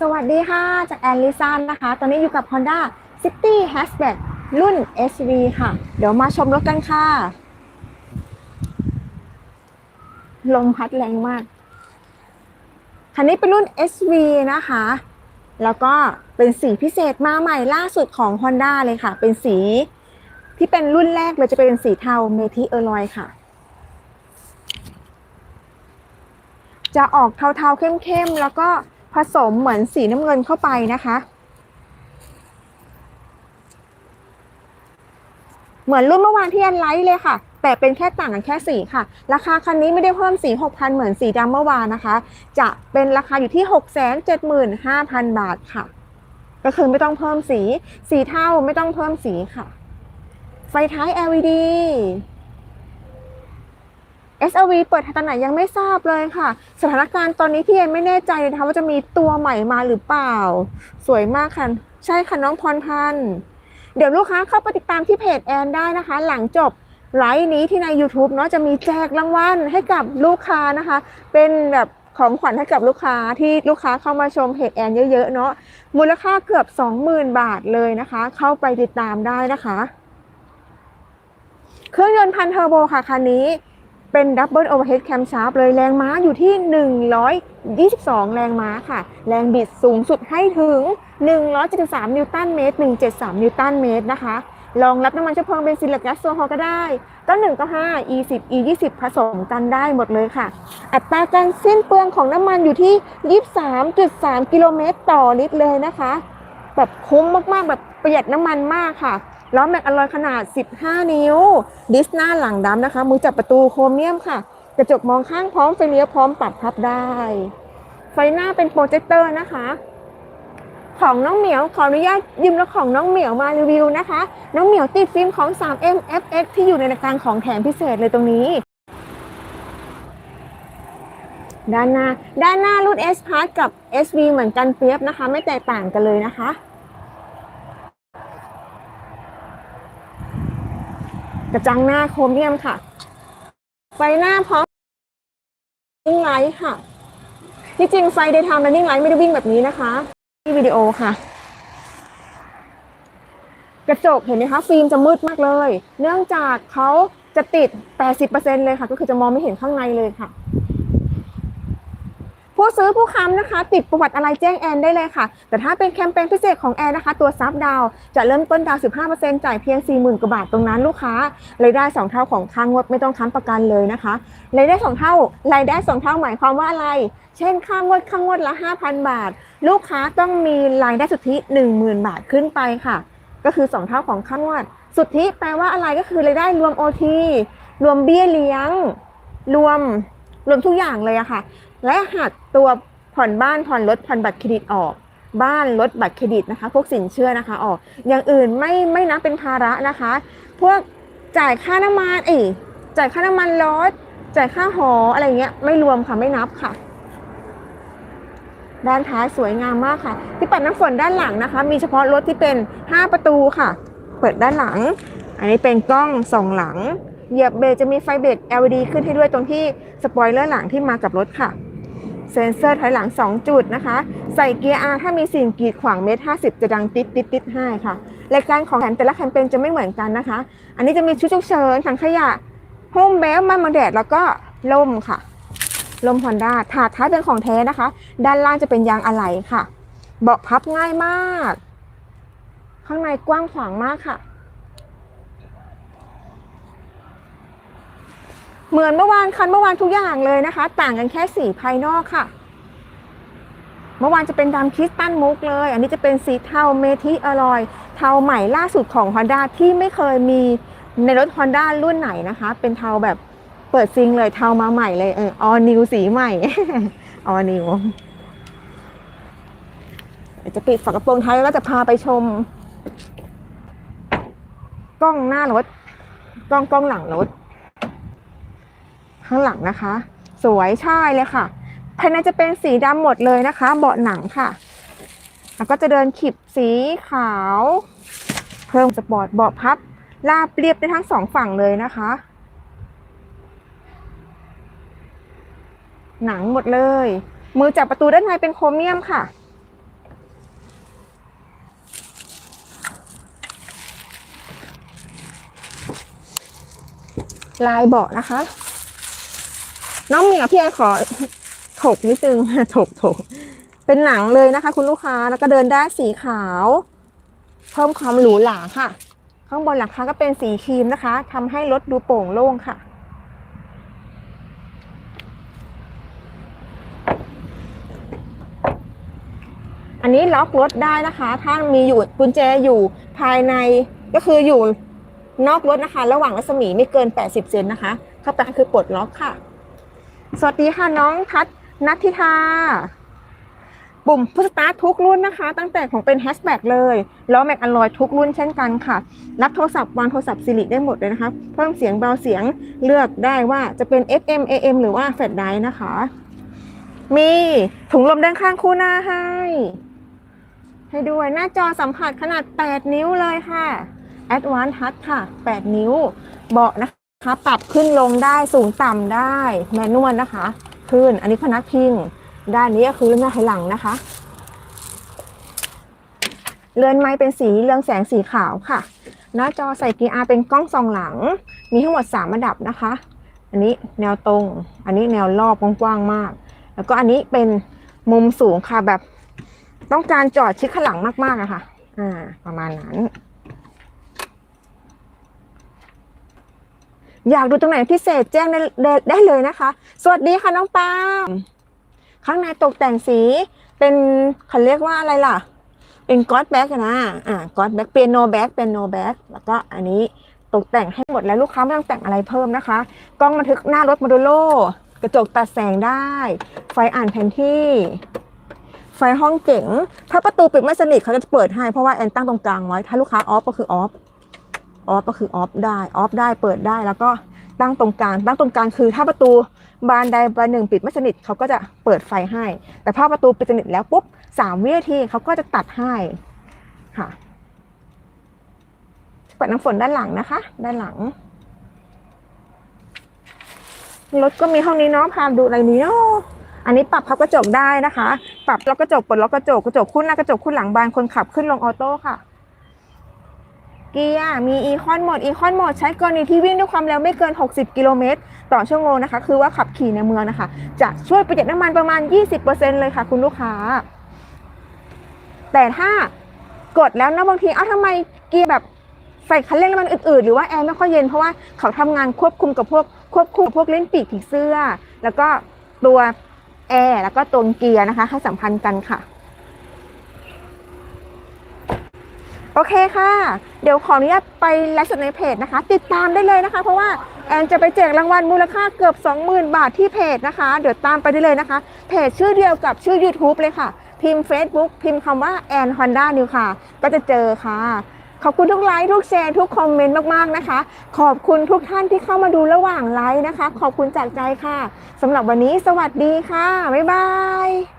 สวัสดีค่ะ จากแอนลิซานนะคะ ตอนนี้อยู่กับ Honda City Hatchback รุ่น SV ค่ะ เดี๋ยวมาชมรถกันค่ะ ลมพัดแรงมาก คันนี้เป็นรุ่น SV นะคะ แล้วก็เป็นสีพิเศษมาใหม่ล่าสุดของ Honda เลยค่ะ เป็นสีที่เป็นรุ่นแรกเลยจะเป็นสีเทาเมทิเออร์ลอยค่ะ จะออกเทาๆเข้มๆ แล้วก็ ผสมเหมือนสีน้ำเงินเข้าไปนะคะ เหมือนรุ่นเมื่อวานที่แอนไลท์เลยค่ะ แต่เป็นแค่ต่างกันแค่สีค่ะ ราคาคันนี้ไม่ได้เพิ่มสี 6,000 เหมือนสีดำเมื่อวานนะคะ จะเป็นราคาอยู่ที่ 675,000 บาทค่ะ ก็คือไม่ต้องเพิ่มสี สีเท่าไม่ต้องเพิ่มสีค่ะ ไฟท้าย LED SLV เปิดตอนไหนยังไม่ทราบเลยค่ะ สถานการณ์ตอนนี้พี่เอ็นไม่แน่ใจเลยนะคะว่าจะมีตัวใหม่มาหรือเปล่า สวยมากค่ะ ใช่ค่ะน้องพรพันธ์เดี๋ยวลูกค้าเข้าไปติดตามที่เพจแอนได้นะคะ หลังจบไลฟ์นี้ที่ใน YouTube เนาะจะมีแจกรางวัลให้กับลูกค้านะคะ เป็นแบบของขวัญให้กับลูกค้าที่ลูกค้าเข้ามาชมเพจแอนเยอะๆเนาะมูลค่าเกือบ 20,000 บาทเลยนะคะ เข้าไปติดตามได้นะคะ เครื่องยนต์พันเทอร์โบค่ะคันนี้ เป็นดับเบิลโอเวอร์เฮดแคมชาร์ปเลยแรงม้าอยู่ที่ 122 แรงม้าค่ะ แรงบิดสูงสุดให้ถึง 173 นิวตันเมตร 173 นิวตันเมตรนะคะรองรับน้ำมันเชื้อเพลิงเบนซินหรือแก๊สโซฮอลก็ได้ก็1ก็5 e 10 e 20ผสมกันได้หมดเลยค่ะ อัตราการสิ้นเปลืองของน้ำมันอยู่ที่23.3กิโลเมตรต่อลิตรเลยนะคะ แบบคุ้มมากๆ แบบประหยัดน้ำมันมากค่ะ ล้อแม็กอลลอยขนาด 15 นิ้ว ดิสหน้าหลังดำนะคะ มือจับประตูโครเมียมค่ะ กระจกมองข้างพร้อมไฟเลี้ยวพร้อมปรับพับได้ ไฟหน้าเป็นโปรเจคเตอร์นะคะ ของน้องเหมียวขออนุญาตยืมรถของน้องเหมียวมารีวิวนะคะ น้องเหมียวติดฟิล์มของ 3M FX ที่อยู่ในรายการของแถมพิเศษเลยตรงนี้ด้านหน้า ด้านหน้ารุ่น S Pass กับ SV เหมือนกันเปียบนะคะ ไม่แตกต่างกันเลยนะคะ กระจังหน้าโครเมียมค่ะ ไฟหน้าพร้อมวิ่งไลท์ค่ะ ที่จริงไฟเดย์ไทม์และนิ่งไลท์ไม่ได้วิ่งแบบนี้นะคะ ที่วิดีโอค่ะ กระจกเห็นไหมคะ ฟิล์มจะมืดมากเลย เนื่องจากเขาจะติด 80%เลยค่ะ ก็คือจะมองไม่เห็นข้างในเลยค่ะ ผู้ซื้อผู้ค้ำนะคะ ติดประวัติอะไรแจ้งแอนได้เลยค่ะ แต่ถ้าเป็นแคมเปญพิเศษของแอนนะคะ ตัวซับดาวจะเริ่มต้นดาวน์15%จ่ายเพียง 40,000 กว่าบาทตรงนั้นลูกค้ารายได้ 2 เท่าของค่างวดไม่ต้องค้ำประกันเลยนะคะรายได้ 2 เท่ารายได้ 2 เท่าหมายความว่าอะไร เช่นค่างวดค่างวดละ 5,000 บาท ลูกค้าต้องมีรายได้สุทธิ 10,000 บาทขึ้นไปค่ะ ก็คือ 2 เท่าของค่างวด สุทธิแปลว่าอะไรก็คือรายได้รวม OT รวมเบี้ยเลี้ยง รวมรวมทุกอย่างเลยอะค่ะ และหักตัวผ่อนบ้านผ่อนรถผ่อนบัตรเครดิตออก บ้านรถบัตรเครดิตนะคะ พวกสินเชื่อนะคะออก อย่างอื่นไม่ไม่นับเป็นภาระนะคะ พวกจ่ายค่าน้ำมันเอ้จ่ายค่าน้ำมันรถจ่ายค่าหออะไรเงี้ยไม่รวมค่ะไม่นับค่ะ ด้านท้ายสวยงามมากค่ะ ที่ปัดน้ำฝนด้านหลังนะคะ มีเฉพาะรถที่เป็น 5 ประตูค่ะ เปิดด้านหลัง อันนี้เป็นกล้องสองหลังเหยียบเบรกจะมีไฟเบรก LED ขึ้นให้ด้วยตรงที่สปอยเลอร์หลังที่มากับรถค่ะ เซ็นเซอร์ถอยหลัง 2 จุดนะคะ ใส่เกียร์ R ถ้ามีสิ่งกีดขวางเมตรห้าสิบจะดังติดติดติ๊ดให้ค่ะรายการของแถมแต่ละแคมเปญจะไม่เหมือนกันนะคะ อันนี้จะมีชุดฉุกเฉินถังขยะโฮมเบลมันมาแดดแล้วก็ล่มค่ะลมฮอนด้าถาดท้ายเป็นของแท้นะคะ ด้านล่างจะเป็นยางอะไหล่ค่ะ เบาะพับง่ายมาก ข้างในกว้างขวางมากค่ะ เหมือนเมื่อวานคันเมื่อวานทุกอย่างเลยนะคะ ต่างกันแค่สีภายนอกค่ะ เมื่อวานจะเป็นดำคริสตัลมุกเลย อันนี้จะเป็นสีเทาเมทิอลอย เทาใหม่ล่าสุดของ Honda ที่ไม่เคยมีในรถ Honda รุ่นไหนนะคะ เป็นเทาแบบเปิดซิงเลยเทามาใหม่เลยเออออนิวสีใหม่ออนิวจะปิดฝากระโปรงท้ายแล้วก็จะพาไปชม กล้องหน้ารถ กล้องกล้องหลังรถ ข้างหลังนะคะ สวยใช่เลยค่ะ ภายในจะเป็นสีดำหมดเลยนะคะ เบาะหนังค่ะ แล้วก็จะเดินขีบสีขาว เพิ่มสปอร์ตเบาะพับราบเรียบได้ทั้งสองฝั่งเลยนะคะ หนังหมดเลย มือจับประตูด้านในเป็นโครเมียมค่ะลายเบาะนะคะ น้องเหมียวพี่แอนขอถกนิดนึงถกถกเป็นหนังเลยนะคะ คุณลูกค้าแล้วก็เดินได้สีขาว เพิ่มความหรูหราค่ะ ข้างบนหลังคาก็เป็นสีครีมนะคะทำให้รถดูโปร่งโล่งค่ะ อันนี้ล็อกรถได้นะคะ ถ้ามีอยู่กุญแจอยู่ภายในก็คืออยู่นอกรถนะคะ ระหว่างรัศมีไม่เกิน 80 เซนนะคะ เข้าไปคือปลดล็อกค่ะ สวัสดีค่ะน้องทัศนัทธิธาปุ่มพุสตาร์ทุกรุ่นนะคะ ตั้งแต่ของเป็นแฮชแบ็กเลยแล้อแม็กอลลอยทุกรุ่นเช่นกันค่ะ รับโทรศัพท์วางโทรศัพท์สิริได้หมดเลยนะคะ เพิ่มเสียงเบาเสียงเลือกได้ว่าจะเป็น FM AM หรือว่าแฟลชไดนะคะ มีถุงลมด้านข้างคู่หน้าให้ ให้ด้วยหน้าจอสัมผัสขนาด 8 นิ้วเลยค่ะ Advanced Touch ค่ะ 8 นิ้วเบาะนะคะ ปรับขึ้นลงได้สูงต่ำได้แมนนวลนะคะ ขึ้นอันนี้พนักพิง ด้านนี้ก็คือเรื่องหน้าถอยหลังนะคะเรือนไม้เป็นสีเรืองแสงสีขาวค่ะ หน้าจอใส่ QR เป็นกล้องส่องหลัง มีทั้งหมด 3 ระดับนะคะ อันนี้แนวตรง อันนี้แนวรอบกว้างๆมาก แล้วก็อันนี้เป็นมุมสูงค่ะแบบต้องการจอดชิดข้างหลังมากๆอะค่ะ อ่า ประมาณนั้น อยากดูตรงไหนพิเศษแจ้งได้ได้เลยนะคะ สวัสดีค่ะน้องปาล์มข้างในตกแต่งสีเป็นเขาเรียกว่าอะไรล่ะ เป็นก๊อตแบ็กนะอ่าก๊อตแบ็กเปียโนแบ็กเปียโนแบ็กแล้วก็อันนี้ตกแต่งให้หมดแล้วลูกค้าไม่ต้องแต่งอะไรเพิ่มนะคะ กล้องบันทึกหน้ารถโมดูโลกระจกตัดแสงได้ ไฟอ่านแผนที่ ไฟห้องเก๋งถ้าประตูปิดไม่สนิทเขาจะเปิดให้เพราะว่าแอนตั้งตรงกลางไว้ ถ้าลูกค้าออฟก็คือออฟ ออฟก็คือออฟได้ออฟได้เปิดได้แล้วก็ตั้งตรงกลางตั้งตรงกลางคือ ถ้าประตูบานใดบานหนึ่งปิดไม่สนิทเขาก็จะเปิดไฟให้ แต่พอประตูปิดสนิทแล้วปุ๊บสามวินาทีเขาก็จะตัดให้ค่ะปิดน้ำฝนด้านหลังนะคะ ด้านหลังรถก็มีห้องนี้เนาะพาดูอะไรนี้เนาะอันนี้ปรับพับกระจกได้นะคะ ปรับล็อกกระจกปลดล็อกกระจกกระจกขึ้นหน้ากระจกขึ้นหลังบานคนขับขึ้นลงออโต้ค่ะ เกียร์มีอีคอนโหมดอีคอนโหมดใช้กรณีที่วิ่งด้วยความเร็วไม่เกิน 60 กิโลเมตรต่อชั่วโมงนะคะ คือว่าขับขี่ในเมืองนะคะ จะช่วยประหยัดน้ำมันประมาณ 20%เลยค่ะ คุณลูกค้า แต่ถ้ากดแล้วนะบางที เอ้าทำไมเกียร์แบบใส่คันเร่งแล้วมันอืดๆหรือว่าแอร์ไม่ค่อยเย็นเพราะว่าเขาทำงานควบคุมกับพวกควบคุมกับพวกเล่นปีกผีเสื้อ แล้วก็ตัวแอร์แล้วก็ตัวเกียร์นะคะ ให้สัมพันธ์กันค่ะ โอเคค่ะ เดี๋ยวขออนุญาตไปไลฟ์สดในเพจนะคะ ติดตามได้เลยนะคะ เพราะว่าแอนจะไปแจกรางวัลมูลค่าเกือบ 20,000 บาทที่เพจนะคะ เดี๋ยวตามไปได้เลยนะคะ เพจชื่อเดียวกับชื่อ YouTube เลยค่ะ พิมพ์ Facebook พิมพ์คำว่าแอนฮอนด้านิวค่ะ ก็จะเจอค่ะ ขอบคุณทุกไลค์ทุกแชร์ทุกคอมเมนต์มากๆนะคะ ขอบคุณทุกท่านที่เข้ามาดูระหว่างไลฟ์นะคะ ขอบคุณจากใจค่ะสำหรับวันนี้สวัสดีค่ะบ๊ายบาย